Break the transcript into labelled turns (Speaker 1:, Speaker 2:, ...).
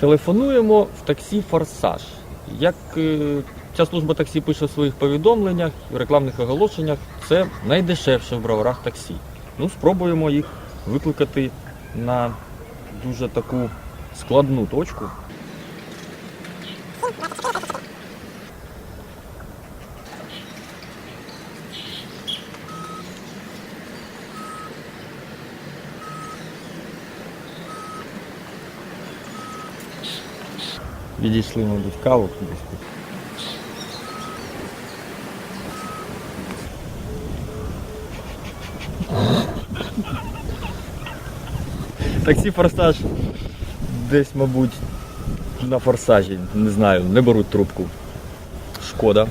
Speaker 1: Телефонуємо в таксі Форсаж. Як е, ця служба таксі пише в своїх повідомленнях, в рекламних оголошеннях, це найдешевше в броварах таксі. Ну, спробуємо їх викликати на дуже таку складну точку. Відійшли, мабуть, каву кудись. Таксі форсаж десь, мабуть, на форсажі, не знаю, не беруть трубку. Шкода.